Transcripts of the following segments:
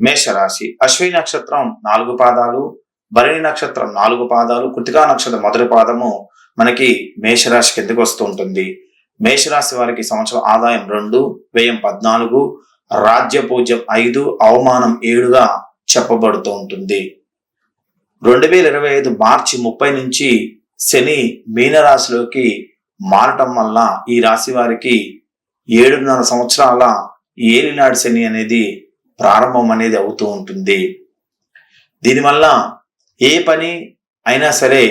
మేషరాశి. అశ్విని నక్షత్రం నాలుగు పాదాలు భరణి నక్షత్రం నాలుగు పాదాలు కృతికా నక్షత్రం మొదటి పాదము మనకి మేషరాశి కిందకి వస్తూ ఉంటుంది. మేషరాశి వారికి సంవత్సరం ఆదాయం రెండు వ్యయం పద్నాలుగు రాజ్య పూజ్యం ఐదు అవమానం ఏడుగా చెప్పబడుతూ ఉంటుంది. రెండు వేల ఇరవై ఐదు మార్చి ముప్పై నుంచి శని మీనరాశిలోకి మారటం వల్ల ఈ రాశి వారికి ఏడున్నర సంవత్సరాల ఏలినాడు శని అనేది ప్రారంభం అనేది అవుతూ ఉంటుంది. దీనివల్ల ఏ పని అయినా సరే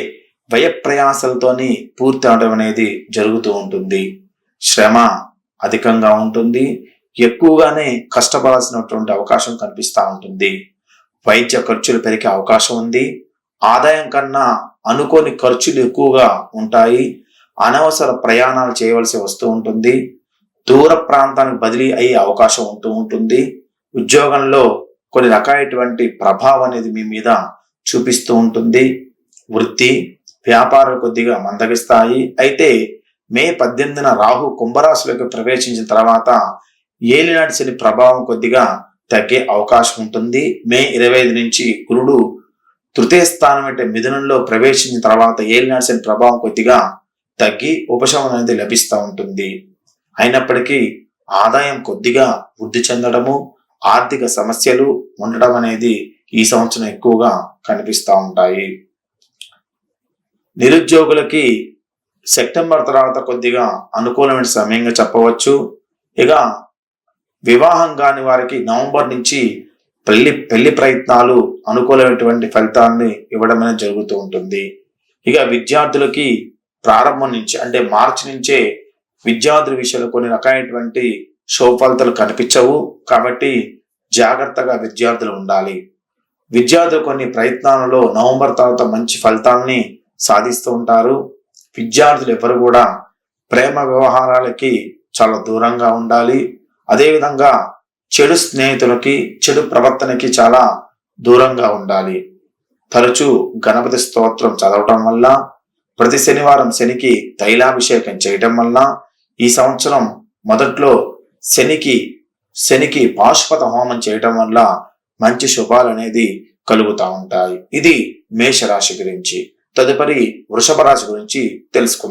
వ్యయప్రయాసలతోని పూర్తి అవడం అనేది జరుగుతూ ఉంటుంది. శ్రమ అధికంగా ఉంటుంది. ఎక్కువగానే కష్టపడాల్సినటువంటి అవకాశం కనిపిస్తూ ఉంటుంది. వైద్య ఖర్చులు పెరిగే అవకాశం ఉంది. ఆదాయం కన్నా అనుకోని ఖర్చులు ఎక్కువగా ఉంటాయి. అనవసర ప్రయాణాలు చేయవలసి వస్తూ ఉంటుంది. దూర ప్రాంతానికి బదిలీ అయ్యే అవకాశం ఉంటూ ఉంటుంది. ఉద్యోగంలో కొన్ని రకాలైనటువంటి ప్రభావం అనేది మీ మీద చూపిస్తూ ఉంటుంది. వృత్తి వ్యాపారాలు కొద్దిగా మందగిస్తాయి. అయితే మే పద్దెనిమిదిన రాహు కుంభరాశిలోకి ప్రవేశించిన తర్వాత ఏలినాటి శని ప్రభావం కొద్దిగా తగ్గే అవకాశం ఉంటుంది. మే ఇరవై ఐదు నుంచి గురుడు తృతీయ స్థానం అంటే మిథునంలో ప్రవేశించిన తర్వాత ఏలినాటి శని ప్రభావం కొద్దిగా తగ్గి ఉపశమనం అనేది లభిస్తూ ఉంటుంది. అయినప్పటికీ ఆదాయం కొద్దిగా వృద్ధి చెందడము ఆర్థిక సమస్యలు ఉండడం అనేది ఈ సంవత్సరం ఎక్కువగా కనిపిస్తూ ఉంటాయి. నిరుద్యోగులకి సెప్టెంబర్ తర్వాత కొద్దిగా అనుకూలమైన సమయంగా చెప్పవచ్చు. ఇక వివాహం కాని వారికి నవంబర్ నుంచి పెళ్ళి పెళ్ళి ప్రయత్నాలు అనుకూలమైనటువంటి ఫలితాన్ని ఇవ్వడం అనేది జరుగుతూ ఉంటుంది. ఇక విద్యార్థులకి ప్రారంభం నుంచి అంటే మార్చి నుంచే విద్యార్థుల విషయంలో కొన్ని రకాలైనటువంటి శుభ కనిపించవు. కాబట్టి జాగ్రత్తగా విద్యార్థులు ఉండాలి. విద్యార్థులు కొన్ని ప్రయత్నాలలో నవంబర్ తర్వాత మంచి ఫలితాలని సాధిస్తూ ఉంటారు. విద్యార్థులు ఎవరు కూడా ప్రేమ వ్యవహారాలకి చాలా దూరంగా ఉండాలి. అదేవిధంగా చెడు స్నేహితులకి చెడు ప్రవర్తనకి చాలా దూరంగా ఉండాలి. తరచూ గణపతి స్తోత్రం చదవటం వల్ల ప్రతి శనివారం శనికి తైలాభిషేకం చేయటం వల్ల ఈ సంవత్సరం మొదట్లో శనికి శనికి పాశుపత హోమం చేయటం వల్ల మంచి శుభాలు అనేది కలుగుతూ ఉంటాయి. ఇది మేషరాశి గురించి తదుపరి వృషభ రాశి గురించి తెలుసుకుందాం.